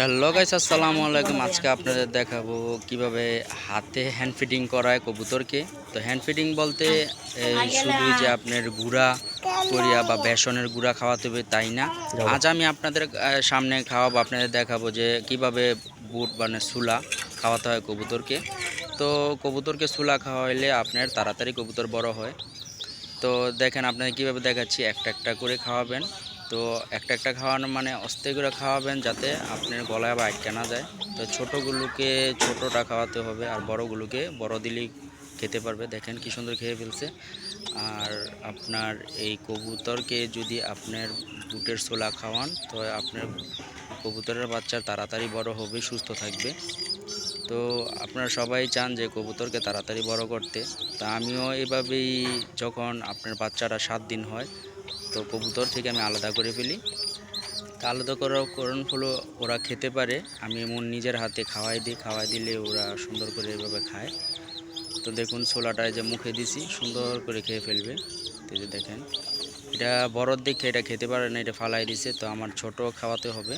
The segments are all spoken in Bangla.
হ্যালো গাইস আসসালামু আলাইকুম। আজকে আপনাদের দেখাবো কীভাবে হাতে হ্যান্ড ফিডিং করায় কবুতরকে। তো হ্যান্ড ফিডিং বলতে এই শুধু যে আপনার গুঁড়া করিয়া বা বেসনের গুঁড়া খাওয়াতে হবে তাই না। আজ আমি আপনাদের সামনে খাওয়াবো আপনাদের দেখাবো যে কীভাবে বুট মানে সুলা খাওয়াতে হয় কবুতরকে। তো কবুতরকে সুলা খাওয়াইলে আপনার তাড়াতাড়ি কবুতর বড় হয়। তো দেখেন আপনাদের কীভাবে দেখাচ্ছি একটা একটা করে খাওয়াবেন। তো একটা একটা খাওয়ানো মানে অস্তে করে খাওয়াবেন যাতে আপনার গলায় বা আটকে না যায়। তো ছোটোগুলোকে ছোটোটা খাওয়াতে হবে আর বড়গুলোকে বড় দিলেই খেতে পারবে। দেখেন কি সুন্দর খেয়ে ফেলছে। আর আপনার এই কবুতরকে যদি আপনার বুটের ছোলা খাওয়ান, তো আপনার কবুতরের বাচ্চা তাড়াতাড়ি বড় হবে, সুস্থ থাকবে। তো আপনারা সবাই চান যে কবুতরকে তাড়াতাড়ি বড় করতে। তা আমিও এভাবেই যখন আপনার বাচ্চারা সাত দিন হয় তো কবুতর থেকে আমি আলাদা করে ফেলি। তা আলাদা করার করণ হলো ওরা খেতে পারে, আমি এমন নিজের হাতে খাওয়াই দিই, খাওয়াই দিলে ওরা সুন্দর করে এভাবে খায়। তো দেখুন ছোলাটা যে মুখে দিছি, সুন্দর করে খেয়ে ফেলবে। তো যে দেখেন, এটা বড়র দেখে এটা খেতে পারে না, এটা ফালাই দিছে, তো আমার ছোট খাওয়াতে হবে।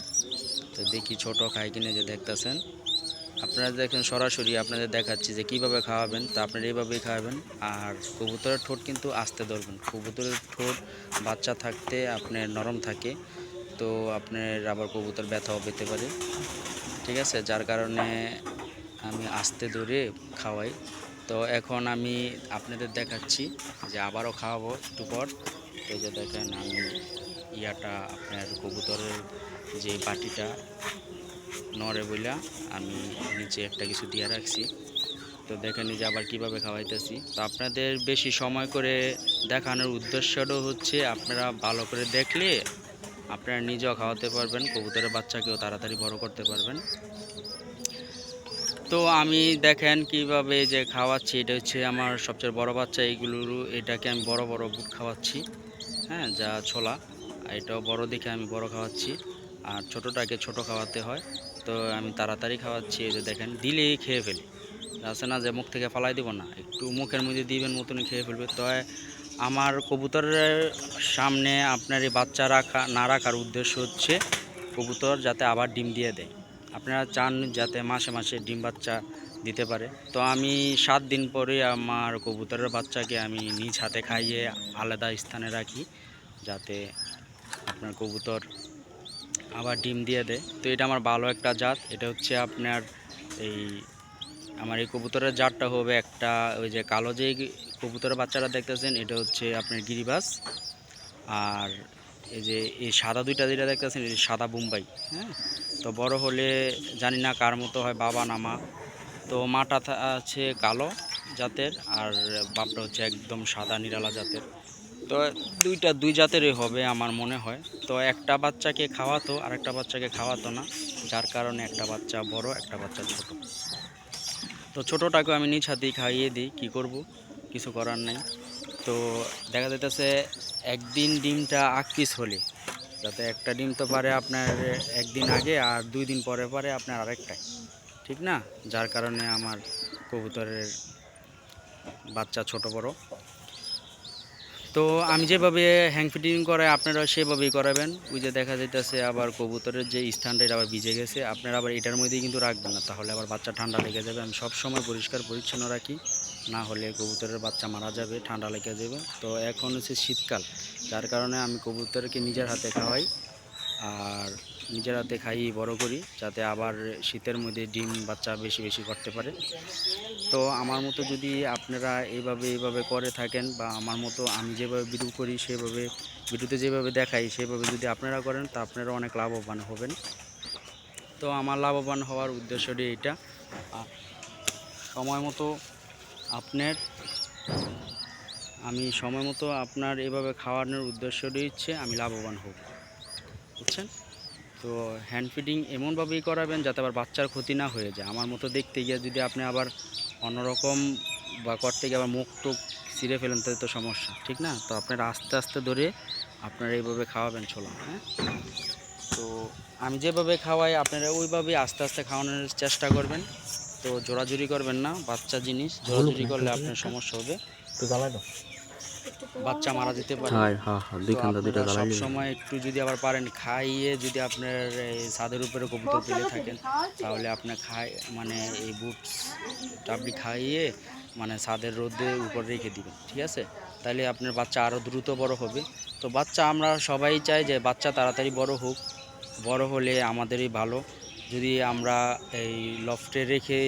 তো দেখি ছোট খায় কিনে যে দেখতেছেন। আপনারা দেখেন সরাসরি আপনাদের দেখাচ্ছি যে কীভাবে খাওয়াবেন, তো আপনারা এইভাবেই খাওয়াবেন আর কবুতরের ঠোঁট কিন্তু আস্তে ধরবেন। কবুতরের ঠোঁট বাচ্চা থাকতে আপনার নরম থাকে, তো আপনার আবার কবুতর ব্যথাও পেতে পারে। ঠিক আছে? যার কারণে আমি আস্তে ধরে খাওয়াই। তো এখন আমি আপনাদের দেখাচ্ছি যে আবারও খাওয়াবো একটু পর। এই যে দেখেন আমি ইয়াটা, আপনার কবুতরের যে বাটিটা নড়ে বইলা আমি নিচে একটা কিছু দিয়ে রাখছি। তো দেখে নিজে আবার কীভাবে খাওয়াইতেছি। তো আপনাদের বেশি সময় করে দেখানোর উদ্দেশ্যটাও হচ্ছে, আপনারা ভালো করে দেখলে আপনারা নিজেও খাওয়াতে পারবেন, কবুতরের বাচ্চাকেও তাড়াতাড়ি বড় করতে পারবেন। তো আমি দেখেন কীভাবে যে খাওয়াচ্ছি, এটা হচ্ছে আমার সবচেয়ে বড় বাচ্চা এইগুলোর এটাকে আমি বড় বড় বুট খাওয়াচ্ছি। হ্যাঁ যা ছোলা এটাও বড় দেখে আমি বড় খাওয়াচ্ছি। আর ছোটোটাকে ছোট খাওয়াতে হয়। তো আমি তাড়াতাড়ি খাওয়াচ্ছি, এই যে দেখেন, দিলেই খেয়ে ফেলি। আছে না যে মুখ থেকে ফালাই দিব না, একটু মুখের মধ্যে দিবেন, মতনই খেয়ে ফেলবে। তো আমার কবুতরের সামনে আপনার এই বাচ্চা রাখা, না রাখার উদ্দেশ্য হচ্ছে কবুতর যাতে আবার ডিম দিয়ে দেয়। আপনারা চান যাতে মাসে মাসে ডিম বাচ্চা দিতে পারে। তো আমি সাত দিন পরে আমার কবুতরের বাচ্চাকে আমি নিজ হাতে খাইয়ে আলাদা স্থানে রাখি, যাতে আপনার কবুতর আবার ডিম দিয়ে দেয়। তো এটা আমার ভালো একটা জাত। এটা হচ্ছে আপনার এই আমার এই কবুতরের জাতটা হবে একটা ওই যে কালো যে কবুতরের বাচ্চারা দেখতেছেন, এটা হচ্ছে আপনার গিরিবাস। আর এই যে এই সাদা দুইটা যেটা দেখতেছেন এটা সাদা বোম্বাই হ্যাঁ? তো বড় হলে জানি না কার মতো হয়, বাবা না মা। তো মাটা আছে কালো জাতের, আর বাপটা হচ্ছে একদম সাদা নিরালা জাতের। তো দুইটা, দুই জাতেরই হবে আমার মনে হয়। তো একটা বাচ্চাকে খাওয়াতো আর একটা বাচ্চাকে খাওয়াতো না। যার কারণে একটা বাচ্চা বড়, একটা বাচ্চা ছোট। তো ছোটোটাকে আমি নিজ হাতেই খাইয়ে দিই, কী করব? কিছু করার নেই। তো দেখা যাইতেছে একদিন ডিমটা আগ পিস হলে। যাতে একটা ডিম তো পারে আপনার একদিন আগে আর দুই দিন পরে পারে আপনার আরেকটাই ঠিক না? যার কারণে আমার কবুতরের বাচ্চা ছোট বড়। তো আমি যেভাবে হ্যাং ফিটিং করে আপনারা সেভাবেই করাবেন। ওই যে দেখা যেতেছে আবার কবুতরের যে স্থানটা, এটা আবার ভিজে গেছে। আপনারা আবার এটার মধ্যেই কিন্তু রাখবেন না। তাহলে আবার বাচ্চা ঠান্ডা লেগে যাবে। আমি সবসময় পরিষ্কার পরিচ্ছন্ন রাখি। না হলে কবুতরের বাচ্চা মারা যাবে, ঠান্ডা লেগে যাবে। তো এখন হচ্ছে শীতকাল। যার কারণে আমি কবুতরকে নিজের হাতে খাওয়াই। আর নিজের হাতে খাইয়ে বড় করি, যাতে আবার শীতের মধ্যে ডিম বাচ্চা বেশি বেশি করতে পারে। তো আমার মতো যদি আপনারা এইভাবে এইভাবে করে থাকেন বা আমার মতো আমি যেভাবে ভিডিও করি, সেভাবে ভিডিওতে যেভাবে দেখাই, সেভাবে যদি আপনারা করেন, তা আপনারা অনেক লাভবান হবেন। তো আমার লাভবান হওয়ার উদ্দেশ্যটি আর সময় মতো আপনার, আমি সময় মতো আপনার এভাবে খাওয়ানোর উদ্দেশ্যটি হচ্ছে, আমি লাভবান হব। বুঝছেন? তো হ্যান্ড ফিডিং এমনভাবেই করাবেন যাতে আবার বাচ্চার ক্ষতি না হয়ে যায়। আমার মতো দেখতে গিয়ে যদি আপনি আবার অন্যরকম বা করতে গিয়ে আবার মুখ টুক ছিঁড়ে ফেলেন তাহলে তো সমস্যা ঠিক না? তো আপনারা আস্তে আস্তে ধরে আপনারা এইভাবে খাওয়াবেন ছোলা হ্যাঁ? তো আমি যেভাবে খাওয়াই আপনারা ওইভাবেই আস্তে আস্তে খাওয়ানোর চেষ্টা করবেন। তো জোরাজুরি করবেন না বাচ্চা জিনিস জোরাজুরি করলে আপনার সমস্যা হবে। একটু জ্বালাই দাও। বাচ্চা মারা যেতে পারে। হ্যাঁ হ্যাঁ হ্যাঁ সব সময় একটু যদি আবার পারেন খাইয়ে যদি আপনার এই ছাদের উপরে কবুতর পেলে থাকেন তাহলে আপনি খাই মানে এই বুটস আপনি খাইয়ে মানে ছাদের রোদে উপর রেখে দিবেন ঠিক আছে? তাহলে আপনার বাচ্চা আরও দ্রুত বড় হবে। তো বাচ্চা আমরা সবাই চাই যে বাচ্চা তাড়াতাড়ি বড় হোক বড় হলে আমাদেরই ভালো। যদি আমরা এই লফটে রেখে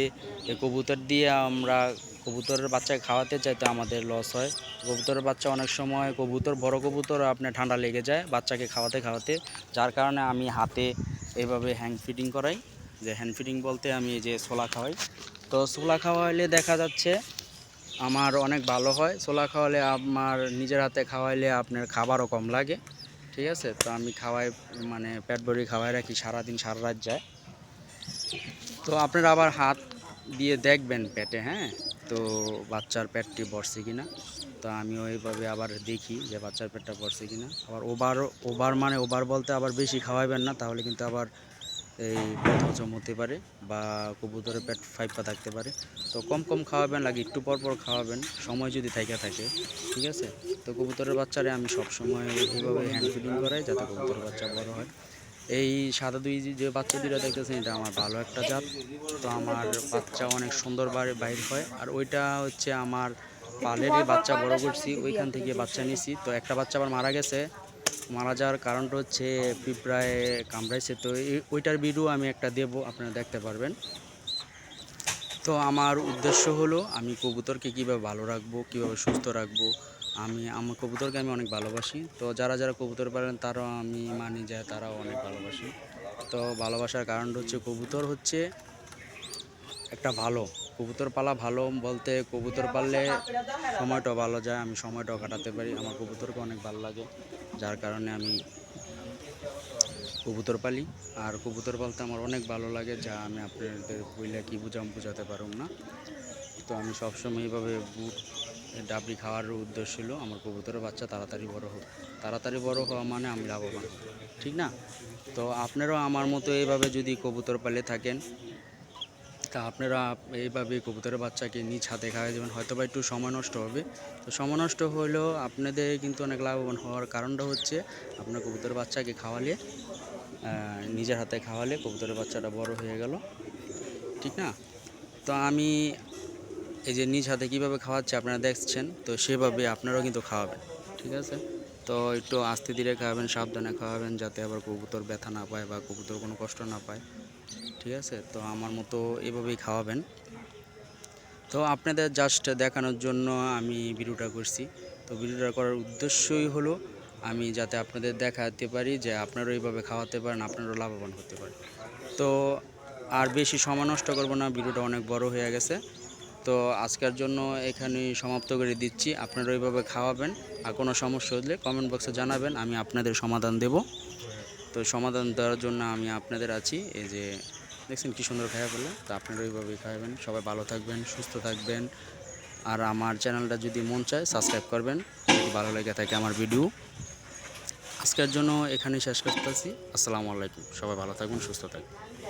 এই কবুতর দিয়ে আমরা কবুতরের বাচ্চাকে খাওয়াতে চাই তো আমাদের লস হয়। কবুতরের বাচ্চা অনেক সময় কবুতর, বড় কবুতর আপনার ঠান্ডা লেগে যায় বাচ্চাকে খাওয়াতে খাওয়াতে। যার কারণে আমি হাতে এভাবে হ্যান্ড ফিডিং করাই। যে হ্যান্ড ফিডিং বলতে আমি যে ছোলা খাওয়াই। তো ছোলা খাওয়াইলে দেখা যাচ্ছে আমার অনেক ভালো হয়। ছোলা খাওয়ালে আমার নিজের হাতে খাওয়াইলে আপনার খাবারও কম লাগে। ঠিক আছে? তো আমি খাওয়াই মানে পেট ভরি খাওয়াই রাখি, সারাদিন সারা রাত যায়। তো আপনারা আবার হাত দিয়ে দেখবেন পেটে হ্যাঁ? তো বাচ্চার পেটটি বসছে কিনা, তো আমি ওইভাবে আবার দেখি যে বাচ্চার পেটটা বসছে কিনা। আবার ওভার ওভার মানে ওভার বলতে আবার বেশি খাওয়াবেন না, তাহলে কিন্তু আবার এই পেট হতে পারে বা কবুতরের পেট ফাইপা থাকতে পারে। তো কম কম খাওয়াবেন, লাগে একটু পর পর খাওয়াবেন, সময় যদি থাকে থাকে, ঠিক আছে? তো কবুতরের বাচ্চারে আমি সব সময় এইভাবে হ্যান্ড ফিডিং করাই যাতে কবুতরের বাচ্চা বড় হয়। এই সাদা দুই যে বাচ্চা দুইটা দেখতেছেন, এটা আমার ভালো একটা জাত। তো আমার বাচ্চা অনেক সুন্দর বাইর হয়। আর ওইটা হচ্ছে আমার পালেরই বাচ্চা বড় করছি, ওইখান থেকে বাচ্চা নিছি। তো একটা বাচ্চা আবার মারা গেছে। মারা যাওয়ার কারণটা হচ্ছে পিঁপড়ায় কামড়াইছে। তো ওইটার ভিডিও আমি একটা দেব, আপনারা দেখতে পারবেন। তো আমার উদ্দেশ্য হলো, আমি কবুতরকে কীভাবে ভালো রাখব, কীভাবে সুস্থ রাখব আমি, আমার কবুতরকে আমি অনেক ভালোবাসি। তো যারা যারা কবুতর পালেন, তারাও আমি মানি যে তারাও অনেক ভালোবাসি। তো ভালোবাসার কারণটা হচ্ছে কবুতর হচ্ছে একটা ভালো। কবুতর পালা ভালো বলতে কবুতর পাললে সময়টাও ভালো যায়, আমি সময়টাও কাটাতে পারি। আমার কবুতরকে অনেক ভালো লাগে, যার কারণে আমি কবুতর পালি। আর কবুতর পালতে আমার অনেক ভালো লাগে, যা আমি আপনাদের বইলে কি বুঝাম, বুঝাতে পারব না। তো আমি সবসময় এইভাবে ডাবরি খাওয়ার উদ্দেশ্য ছিল আমার কবুতরের বাচ্চা তাড়াতাড়ি বড় হোক। তাড়াতাড়ি বড় হওয়া মানে আমি লাভবান, ঠিক না? তো আপনারাও আমার মতো এইভাবে যদি কবুতর পালে থাকেন, তা আপনারা এইভাবে কবুতরের বাচ্চাকে নিজ হাতে খাওয়াই যাবেন হয়তো বা একটু সময় নষ্ট হবে। তো সময় নষ্ট হলেও আপনাদের কিন্তু অনেক লাভবান হওয়ার কারণটা হচ্ছে আপনার কবুতরের বাচ্চাকে খাওয়ালে নিজের হাতে খাওয়ালে কবুতরের বাচ্চাটা বড় হয়ে গেল, ঠিক না? তো আমি এই যে নিজ হাতে কীভাবে খাওয়াচ্ছে আপনারা দেখছেন, তো সেভাবে আপনারাও কিন্তু খাওয়াবেন, ঠিক আছে? তো একটু আস্তে ধীরে খাওয়াবেন, সাবধানে খাওয়াবেন, যাতে আবার কবুতর ব্যথা না পায় বা কবুতর কোনো কষ্ট না পায়, ঠিক আছে? তো আমার মতো এভাবেই খাওয়াবেন। তো আপনাদের জাস্ট দেখানোর জন্য আমি ভিডিওটা করছি। তো ভিডিওটা করার উদ্দেশ্যই হলো, আমি যাতে আপনাদের দেখাতে পারি যে আপনারা এইভাবে খাওয়াতে পারেন, আপনারাও লাভবান হতে পারেন। তো আর বেশি সময় নষ্ট করব না, ভিডিওটা অনেক বড় হয়ে গেছে। তো আজকের জন্য এখানে সমাপ্ত করে দিচ্ছি। আপনারা ওইভাবে খাওয়াবেন, আর কোনো সমস্যা হলে কমেন্ট বক্সে জানাবেন, আমি আপনাদের সমাধান দেব। তো সমাধান দেওয়ার জন্য আমি আপনাদের আছি, এই যে দেখছেন কী সুন্দর খাওয়া বলে তো আপনারা ওইভাবেই খাওয়াবেন সবাই ভালো থাকবেন, সুস্থ থাকবেন, আর আমার চ্যানেলটা যদি মন চায় সাবস্ক্রাইব করবেন, যদি ভালো লেগে থাকে আমার ভিডিও আজকের জন্য এখানেই শেষ করতেছি, আসসালামু আলাইকুম, সবাই ভালো থাকবেন, সুস্থ থাকবেন।